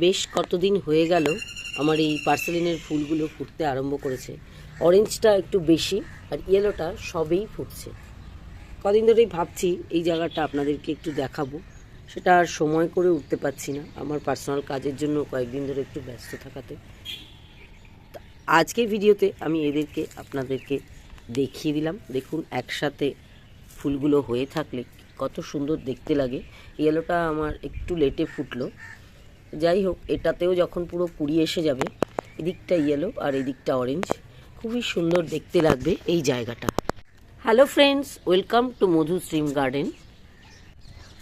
বেশ কতদিন হয়ে গেল আমার এই পার্সেলিনের ফুলগুলো ফুটতে আরম্ভ করেছে। অরেঞ্জটা একটু বেশি আর ইয়েলোটা সবেই ফুটছে। কদিন ধরেই ভাবছি এই জায়গাটা আপনাদেরকে একটু দেখাবো। সেটা আর সময় করে উঠতে পারছি না আমার পার্সোনাল কাজের জন্য কয়েকদিন ধরে একটু ব্যস্ত থাকাতে। তা আজকের ভিডিওতে আমি এদেরকে আপনাদেরকে দেখিয়ে দিলাম। দেখুন একসাথে ফুলগুলো হয়ে থাকলে কত সুন্দর দেখতে লাগে। ইয়েলোটা আমার একটু লেটে ফুটলো। যাই হোক, এটাতেও যখন পুরো কুড়ি এসে যাবে, এদিকটা ইয়েলো আর এদিকটা অরেঞ্জ খুবই সুন্দর দেখতে লাগবে এই জায়গাটা। Hello friends welcome to Madhu stream garden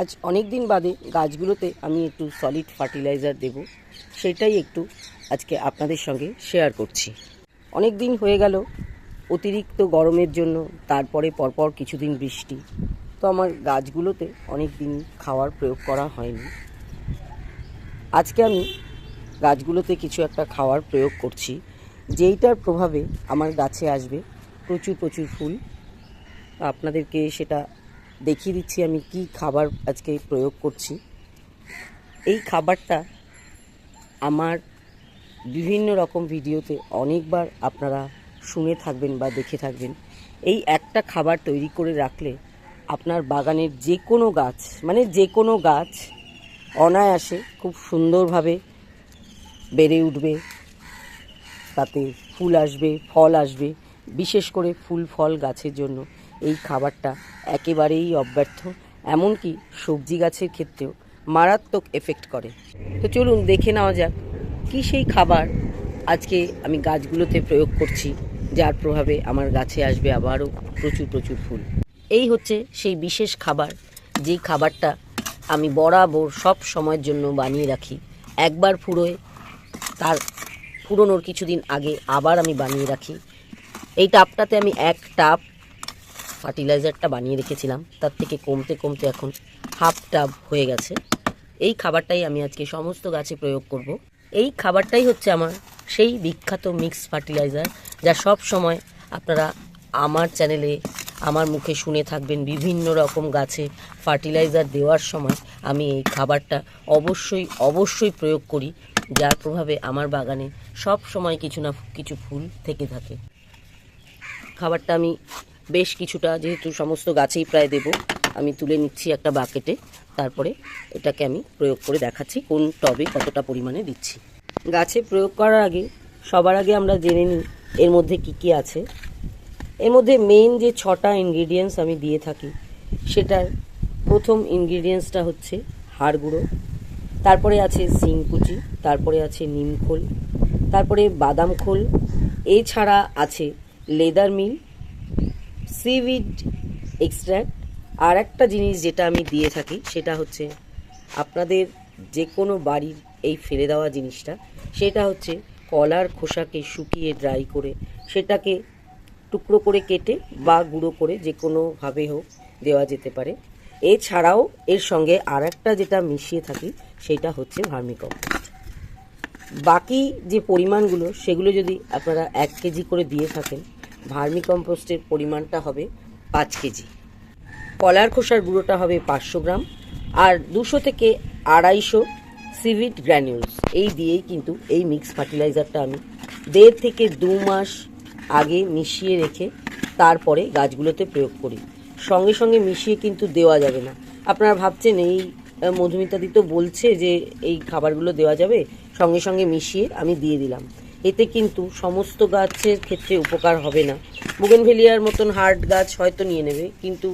আজ অনেক দিন বাদে গাছগুলোতে আমি একটু সলিড ফার্টিলাইজার দেব, সেটাই একটু আজকে আপনাদের সঙ্গে শেয়ার করছি। অনেক দিন হয়ে গেল, অতিরিক্ত গরমের জন্য, তারপরে পরপর কিছুদিন বৃষ্টি, তো আমার গাছগুলোতে অনেক দিন খাওয়ার প্রয়োগ করা হয়নি। আজকে আমি গাছগুলোতে কিছু একটা খাওয়ার প্রয়োগ করছি, যেইটার প্রভাবে আমার গাছে আসবে প্রচুর প্রচুর ফুল। আপনাদেরকে সেটা দেখিয়ে দিচ্ছি আমি কি খাবার আজকে প্রয়োগ করছি। এই খাবারটা আমার বিভিন্ন রকম ভিডিওতে অনেকবার আপনারা শুনে থাকবেন বা দেখে থাকবেন। এই একটা খাবার তৈরি করে রাখলে আপনার বাগানের যে কোনো গাছ মানে যে কোনো গাছ অনায়াসে খুব সুন্দরভাবে বেড়ে উঠবে। তাতে ফুল আসবে, ফল আসবে, বিশেষ করে ফুল, ফল গাছের জন্য। এই খাবারটা একেবারেই অব্যর্থ, এমনকি সবজি গাছের ক্ষেত্রেও মারাত্মক এফেক্ট করে। তো চলুন দেখে নেওয়া যাক, কি সেই খাবার আজকে আমি গাছগুলোতে প্রয়োগ করছি, যার প্রভাবে আমার গাছে আসবে আবারও প্রচুর প্রচুর ফুল। এই হচ্ছে সেই বিশেষ খাবার, যেই খাবারটা আমি বরাবর সব সময়ের জন্য বানিয়ে রাখি। একবার ফুরোয় তার ফুরোনোর কিছুদিন আগে আবার আমি বানিয়ে রাখি। এই টাপটাতে আমি এক টাপ ফার্টিলাইজারটা বানিয়ে রেখেছিলাম। তার থেকে কমতে কমতে এখন হাফ টাব হয়ে গেছে। এই খাবারটাই আমি আজকে সমস্ত গাছে প্রয়োগ করব। এই খাবারটাই হচ্ছে আমার সেই বিখ্যাত মিক্স ফার্টিলাইজার, যা সব সময় আপনারা আমার চ্যানেলে আমার মুখে শুনে থাকবেন বিভিন্ন রকম গাছে ফার্টিলাইজার দেওয়ার সময় আমি এই খাবারটা অবশ্যই অবশ্যই প্রয়োগ করি, যার প্রভাবে আমার বাগানে সব সময় কিছু না কিছু ফুল থেকে থাকে। খাবারটা আমি বেশ কিছুটা, যেহেতু সমস্ত গাছেই প্রায় দেব, আমি তুলে নিচ্ছি একটা বাকেটে, তারপরে এটাকে আমি প্রয়োগ করে দেখাচ্ছি কোন টবে কতটা পরিমাণে দিচ্ছি। গাছে প্রয়োগ করার আগে, সবার আগে আমরা জেনে নিই এর মধ্যে কি কি আছে। এর মধ্যে মেইন যে ছটা ইনগ্রিডিয়েন্টস আমি দিয়ে থাকি, সেটার প্রথম ইনগ্রিডিয়েন্টসটা হচ্ছে হাড় গুঁড়ো, তারপরে আছে সিংকুচি তারপরে আছে নিমখোল তারপরে বাদাম খোল, এছাড়া আছে লেদার মিল, সিভিড এক্সট্র্যাক্ট আর একটা জিনিস যেটা আমি দিয়ে থাকি, সেটা হচ্ছে আপনাদের যে কোনো বাড়ির এই ফেলে দেওয়া জিনিসটা, সেটা হচ্ছে কলার খোসাকে শুকিয়ে ড্রাই করে, সেটাকে টুকরো করে কেটে বা গুঁড়ো করে যে কোনোভাবে হোক দেওয়া যেতে পারে। এছাড়াও এর সঙ্গে আর একটা যেটা মিশিয়ে থাকি সেটা হচ্ছে ভার্মিকম্পোস্ট বাকি যে পরিমাণগুলো সেগুলো যদি আপনারা এক কেজি করে দিয়ে থাকেন ভার্মিকম্পোস্টের পরিমাণটা হবে পাঁচ কেজি। কলার খোসার গুঁড়োটা হবে পাঁচশো গ্রাম আর দুশো থেকে আড়াইশো সিভিড গ্র্যানিউলস। এই দিয়েই কিন্তু এই মিক্স ফার্টিলাইজারটা আমি দেড় থেকে দু মাস আগে মিশিয়ে রেখে তারপরে গাছগুলোতে প্রয়োগ করি। সঙ্গে সঙ্গে মিশিয়ে কিন্তু দেওয়া যাবে না। আপনারা ভাবছেন এই মধুমিতাদি তো বলছে যে এই খাবারগুলো দেওয়া যাবে, সঙ্গে সঙ্গে মিশিয়ে আমি দিয়ে দিলাম। এতে কিন্তু সমস্ত গাছের ক্ষেত্রে উপকার হবে না। বুগেনভেলিয়ার মতন হার্ড গাছ হয়তো নিয়ে নেবে, কিন্তু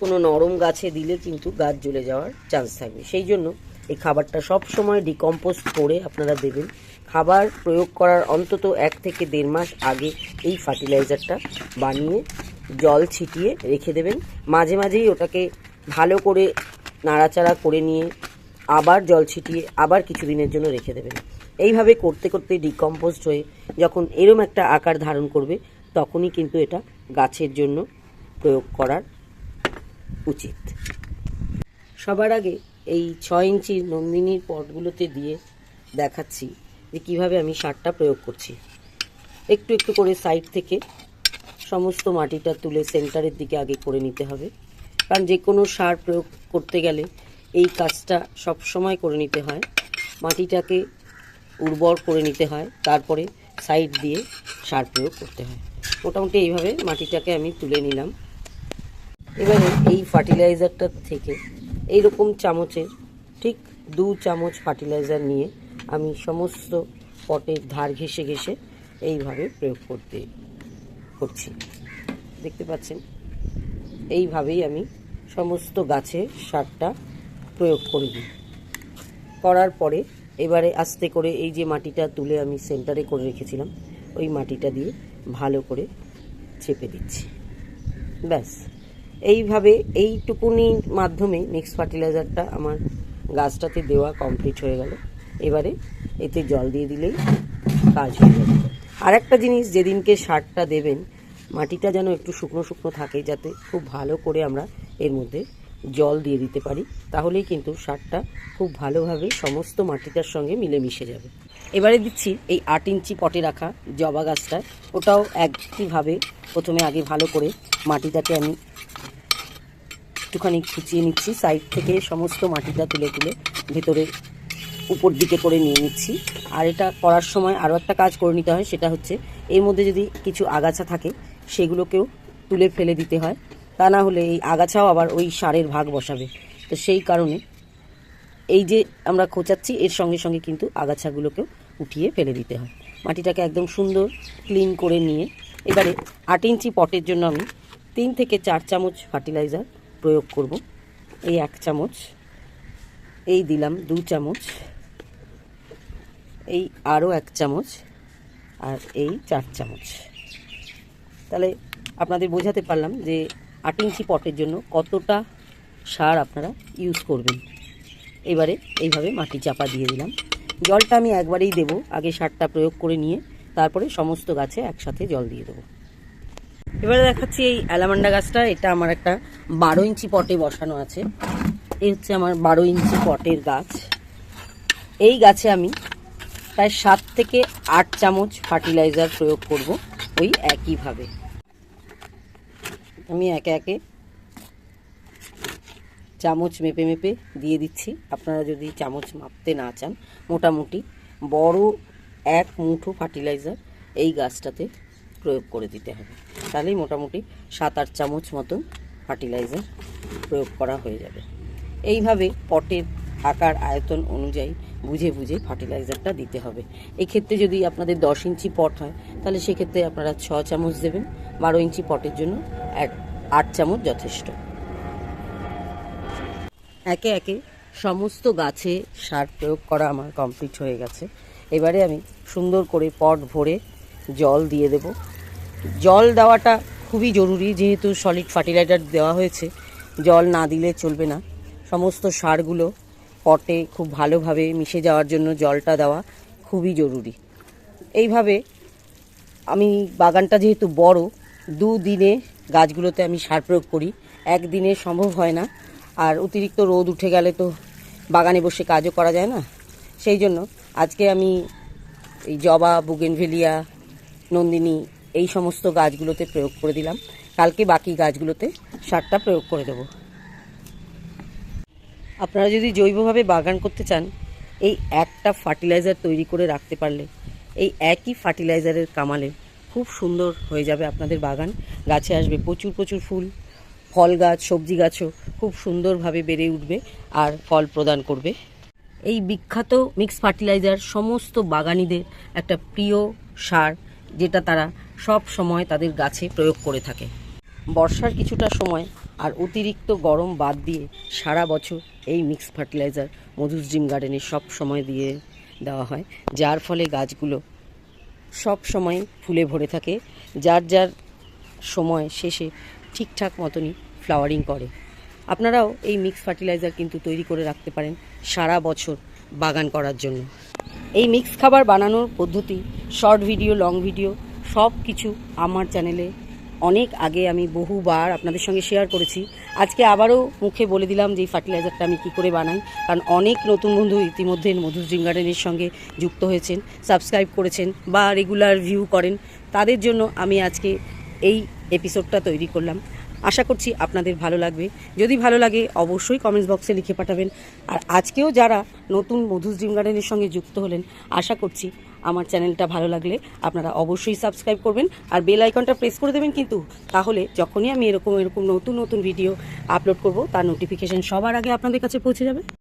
কোনো নরম গাছে দিলে কিন্তু গাছ জ্বলে যাওয়ার চান্স থাকবে। সেই জন্য এই খাবারটা সব সময় ডিকম্পোস্ট করে আপনারা দেবেন। খাবার প্রয়োগ করার অন্তত এক থেকে দেড় মাস আগে এই ফার্টিলাইজারটা বানিয়ে জল ছিটিয়ে রেখে দেবেন। মাঝে মাঝেই ওটাকে ভালো করে নাড়াচাড়া করে নিয়ে আবার জল ছিটিয়ে আবার কিছুদিনের জন্য রেখে দেবেন। এইভাবে করতে করতে ডিকম্পোস্ট হয়ে যখন এরম একটা আকার ধারণ করবে, তখনই কিন্তু এটা গাছের জন্য প্রয়োগ করার উচিত। সবার আগে এই ছয় ইঞ্চি নন্দিনীর পটগুলোতে দিয়ে দেখাচ্ছি যে কীভাবে আমি সারটা প্রয়োগ করছি। একটু একটু করে সাইড থেকে সমস্ত মাটিটা তুলে সেন্টারের দিকে আগে করে নিতে হবে। কারণ যে কোনো সার প্রয়োগ করতে গেলে এই কাজটা সব সময় করে নিতে হয়। মাটিটাকে উর্বর করে নিতে হয়, তারপরে সাইড দিয়ে সার প্রয়োগ করতে হয়। মোটামুটি এইভাবে মাটিটাকে আমি তুলে নিলাম। এবারে এই ফার্টিলাইজারটার থেকে এই রকম চামচের ঠিক দু চামচ ফার্টিলাইজার নিয়ে আমি সমস্ত পটের ধার ঘেসে ঘেসে এইভাবে প্রয়োগ করতে করছি। দেখতে পাচ্ছেন? এইভাবেই আমি সমস্ত গাছে সারটা প্রয়োগ করে দিই। করার পরে এবারে আস্তে করে এই যে মাটিটা তুলে আমি সেন্টারে করে রেখেছিলাম, ওই মাটিটা দিয়ে ভালো করে চেপে দিচ্ছি। ব্যাস। এইভাবে এইটুকুনির মাধ্যমে মিক্স ফার্টিলাইজারটা আমার গাছটাতে দেওয়া কমপ্লিট হয়ে গেল। এবারে এতে জল দিয়ে দিলেই কাজ হয়ে যাবে। আর একটা জিনিস, যেদিনকে সারটা দেবেন, মাটিটা যেন একটু শুকনো শুকনো থাকে যাতে খুব ভালো করে আমরা এর মধ্যে জল দিয়ে দিতে পারি, তাহলেই কিন্তু সারটা খুব ভালোভাবে সমস্ত মাটিটার সঙ্গে মিলে মিশে যাবে। এবারে দিচ্ছি এই আট ইঞ্চি পটে রাখা জবা গাছটা। ওটাও একইভাবে প্রথমে আগে ভালো করে মাটিটাকে আমি একটুখানি খুঁচিয়ে নিচ্ছি। সাইড থেকে সমস্ত মাটিটা তুলে তুলে ভেতরে উপর দিকে করে নিয়ে নিচ্ছি। আর এটা করার সময় আরও একটা কাজ করে নিতে হয়, সেটা হচ্ছে এর মধ্যে যদি কিছু আগাছা থাকে, সেগুলোকেও তুলে ফেলে দিতে হয়। তা না হলে এই আগাছাও আবার ওই সারের ভাগ বসাবে। তো সেই কারণে এই যে আমরা খোঁচাচ্ছি, এর সঙ্গে সঙ্গে কিন্তু আগাছাগুলোকেও উঠিয়ে ফেলে দিতে হয়। মাটিটাকে একদম সুন্দর ক্লিন করে নিয়ে, এবারে আট ইঞ্চি পটের জন্য আমি তিন থেকে চার চামচ ফার্টিলাইজার প্রয়োগ করব। এই এক চামচ, এই দিলাম দু চামচ। এই আরও এক চামচ আর এই চার চামচ। তাহলে আপনাদের বোঝাতে পারলাম যে আট ইঞ্চি পটের জন্য কতটা সার আপনারা ইউজ করবেন। এবারে এইভাবে মাটি চাপা দিয়ে দিলাম। জলটা আমি একবারেই দেব, আগে সারটা প্রয়োগ করে নিয়ে তারপরে সমস্ত গাছে একসাথে জল দিয়ে দেবো। এবারে দেখাচ্ছি এই অ্যালামান্ডা গাছটা, এটা আমার একটা বারো ইঞ্চি পটে বসানো আছে। এই হচ্ছে আমার বারো ইঞ্চি পটের গাছ। এই গাছে আমি প্রায় সাত থেকে আট চামচ ফার্টিলাইজার প্রয়োগ করব ওই একইভাবে আমি একে একে চামচ মেপে মেপে দিয়ে দিচ্ছি। আপনারা যদি চামচ মাপতে না চান, মোটামুটি বড় এক মুঠো ফার্টিলাইজার এই গাছটাতে প্রয়োগ করে দিতে হবে। তাহলেই মোটামুটি সাত আট চামচ মতন ফার্টিলাইজার প্রয়োগ করা হয়ে যাবে। এইভাবে পটের আকার আয়তন অনুযায়ী বুঝে বুঝে ফার্টিলাইজারটা দিতে হবে। এক্ষেত্রে যদি আপনাদের দশ ইঞ্চি পট হয়, তাহলে সেক্ষেত্রে আপনারা ছ চামচ দেবেন। বারো ইঞ্চি পটের জন্য এক আট চামচ যথেষ্ট। একে একে সমস্ত গাছে সার প্রয়োগ করা আমার কমপ্লিট হয়ে গেছে। এবারে আমি সুন্দর করে পট ভরে জল দিয়ে দেব। জল দেওয়াটা খুবই জরুরি, যেহেতু সলিড ফার্টিলাইজার দেওয়া হয়েছে। জল না দিলে চলবে না। সমস্ত সারগুলো পটে খুব ভালোভাবে মিশে যাওয়ার জন্য জলটা দেওয়া খুবই জরুরি। এইভাবে আমি বাগানটা যেহেতু বড়, দুদিনে গাছগুলোতে আমি সার প্রয়োগ করি। একদিনে সম্ভব হয় না, আর অতিরিক্ত রোদ উঠে গেলে তো বাগানে বসে কাজও করা যায় না। সেই জন্য আজকে আমি এই জবা, বুগেনভেলিয়া, নন্দিনী এই সমস্ত গাছগুলোতে প্রয়োগ করে দিলাম। কালকে বাকি গাছগুলোতে সারটা প্রয়োগ করে দেবো। আপনারা যদি জৈবভাবে বাগান করতে চান, এই একটা ফার্টিলাইজার তৈরি করে রাখতে পারলে এই একই ফার্টিলাইজারের কামালে খুব সুন্দর হয়ে যাবে আপনাদের বাগান। গাছে আসবে প্রচুর প্রচুর ফুল, ফল গাছ, সবজি গাছও খুব সুন্দরভাবে বেড়ে উঠবে আর ফল প্রদান করবে। এই বিখ্যাত মিক্স ফার্টিলাইজার সমস্ত বাগানিদের একটা প্রিয় সার, যেটা তারা সব সময় তাদের গাছে প্রয়োগ করে থাকে। বর্ষার কিছুটা সময় আর অতিরিক্ত গরম বাদ দিয়ে সারা বছর এই মিক্স ফার্টিলাইজার মধুস ড্রিম গার্ডেনে সব সময় দিয়ে দেওয়া হয়। যার ফলে গাছগুলো সব সময় ফুলে ভরে থাকে। যার যার সময় শেষে ঠিকঠাক মতনই ফ্লাওয়ারিং করে। আপনারাও এই মিক্স ফার্টিলাইজার কিন্তু তৈরি করে রাখতে পারেন সারা বছর বাগান করার জন্য। এই মিক্স খাবার বানানোর পদ্ধতি শর্ট ভিডিও লং ভিডিও সব কিছু আমার চ্যানেলে অনেক আগে আমি বহুবার আপনাদের সঙ্গে শেয়ার করেছি। আজকে আবারও মুখে বলে দিলাম যে এই ফার্টিলাইজারটা আমি কী করে বানাই। কারণ অনেক নতুন বন্ধু ইতিমধ্যে মধুর ড্রিম গার্ডেনের সঙ্গে যুক্ত হয়েছেন সাবস্ক্রাইব করেছেন বা রেগুলার ভিউ করেন। তাদের জন্য আমি আজকে এই এপিসোডটা তৈরি করলাম। আশা করছি আপনাদের ভালো লাগবে। যদি ভালো লাগে, অবশ্যই কমেন্টস বক্সে লিখে পাঠাবেন। আর আজকেও যারা নতুন মধুস ড্রিম গার্ডেনের সঙ্গে যুক্ত হলেন, আশা করছি আমার চ্যানেলটা ভালো লাগলে আপনারা অবশ্যই সাবস্ক্রাইব করবেন আর বেল আইকনটা প্রেস করে দেবেন কিন্তু তাহলে যখনই আমি এরকম এরকম নতুন নতুন ভিডিও আপলোড করব, তার নোটিফিকেশান সবার আগে আপনাদের কাছে পৌঁছে যাবে।